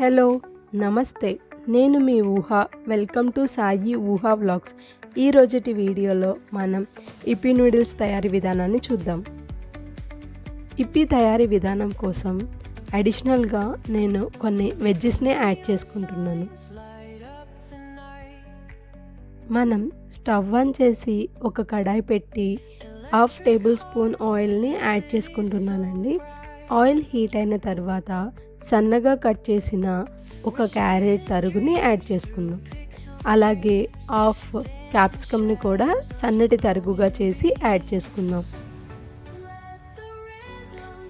Hello నమస్తే. నేను మీ ఊహ. వెల్కమ్ టు సాయి ఊహ వ్లాగ్స్. ఈ రోజుటి వీడియోలో మనం ఇప్పి నూడిల్స్ తయారీ విధానాన్ని చూద్దాం. ఇప్పి తయారీ విధానం కోసం అడిషనల్గా నేను కొన్ని వెజ్జెస్ని యాడ్ చేసుకుంటున్నాను. మనం స్టవ్ ఆన్ చేసి ఒక కడాయి పెట్టి హాఫ్ టేబుల్ స్పూన్ ఆయిల్ని యాడ్ చేసుకుంటున్నానండి. ఆయిల్ హీట్ అయిన తర్వాత సన్నగా కట్ చేసిన ఒక క్యారెట్ తరుగుని యాడ్ చేసుకుందాం. అలాగే హాఫ్ క్యాప్సికమ్ని కూడా సన్నటి తరుగుగా చేసి యాడ్ చేసుకుందాం.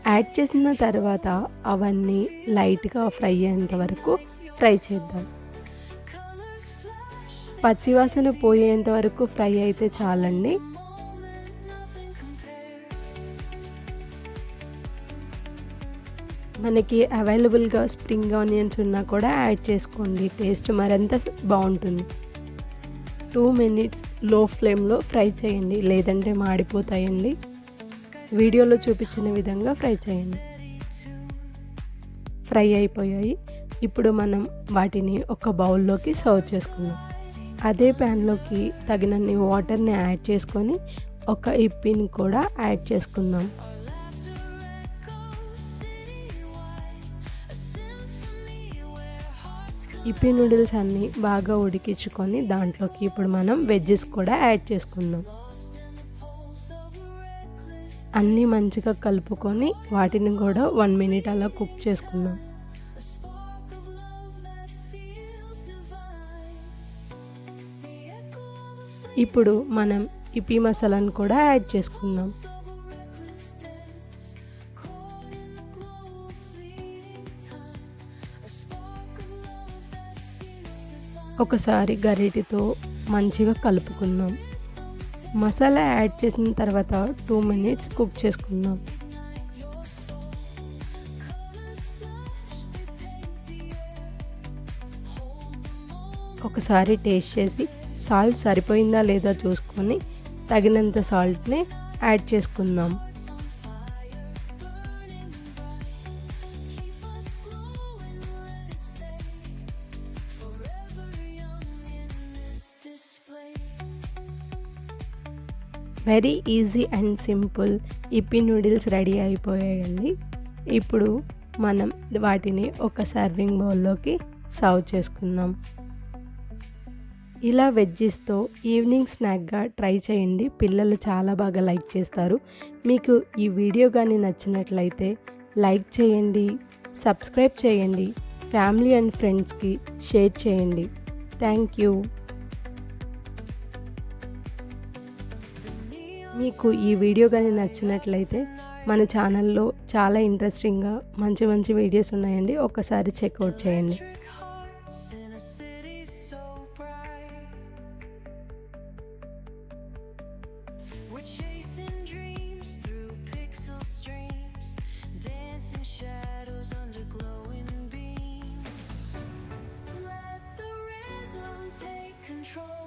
యాడ్ చేసిన తర్వాత అవన్నీ లైట్గా ఫ్రై అయ్యేంత వరకు ఫ్రై చేద్దాం. పచ్చివాసన పోయేంత వరకు ఫ్రై అయితే చాలండి. మనకి అవైలబుల్గా స్ప్రింగ్ ఆనియన్స్ ఉన్నా కూడా యాడ్ చేసుకోండి. టేస్ట్ మరింత బాగుంటుంది. టూ మినిట్స్లో ఫ్లేమ్లో ఫ్రై చేయండి. లేదంటే మాడిపోతాయండి. వీడియోలో చూపించిన విధంగా ఫ్రై చేయండి. ఫ్రై అయిపోయాయి. ఇప్పుడు మనం వాటిని ఒక బౌల్లోకి సర్వ్ చేసుకుందాం. అదే ప్యాన్లోకి తగినన్ని వాటర్ని యాడ్ చేసుకొని ఒక ఇప్పిని కూడా యాడ్ చేసుకుందాం. ఇప్పి నూడిల్స్ అన్నీ బాగా ఉడికించుకొని దాంట్లోకి ఇప్పుడు మనం వెజ్జెస్ కూడా యాడ్ చేసుకుందాం. అన్నీ మంచిగా కలుపుకొని వాటిని కూడా వన్ మినిట్ అలా కుక్ చేసుకుందాం. ఇప్పుడు మనం ఇప్పి మసాలాను కూడా యాడ్ చేసుకుందాం. ఒకసారి గరిటితో మంచిగా కలుపుకుందాం. మసాలా యాడ్ చేసిన తర్వాత టూ మినిట్స్ కుక్ చేసుకుందాం. ఒకసారి టేస్ట్ చేసి సాల్ట్ సరిపోయిందా లేదా చూసుకొని తగినంత సాల్ట్ని యాడ్ చేసుకుందాం. Very easy and simple Yippee noodles ready అయిపోయాయండి. ఇప్పుడు మనం వాటిని ఒక సర్వింగ్ బౌల్లోకి సర్వ్ చేసుకుందాం. ఇలా వెజ్జీస్తో ఈవినింగ్ స్నాక్గా ట్రై చేయండి. పిల్లలు చాలా బాగా లైక్ చేస్తారు. మీకు ఈ వీడియో కానీ నచ్చినట్లయితే లైక్ చేయండి సబ్స్క్రైబ్ చేయండి ఫ్యామిలీ అండ్ ఫ్రెండ్స్కి షేర్ చేయండి. Thank you. మీకు ఈ వీడియో కానీ నచ్చినట్లయితే మన ఛానల్లో చాలా ఇంట్రెస్టింగ్గా మంచి మంచి వీడియోస్ ఉన్నాయండి. ఒక్కసారి చెక్అవుట్ చేయండి. Control.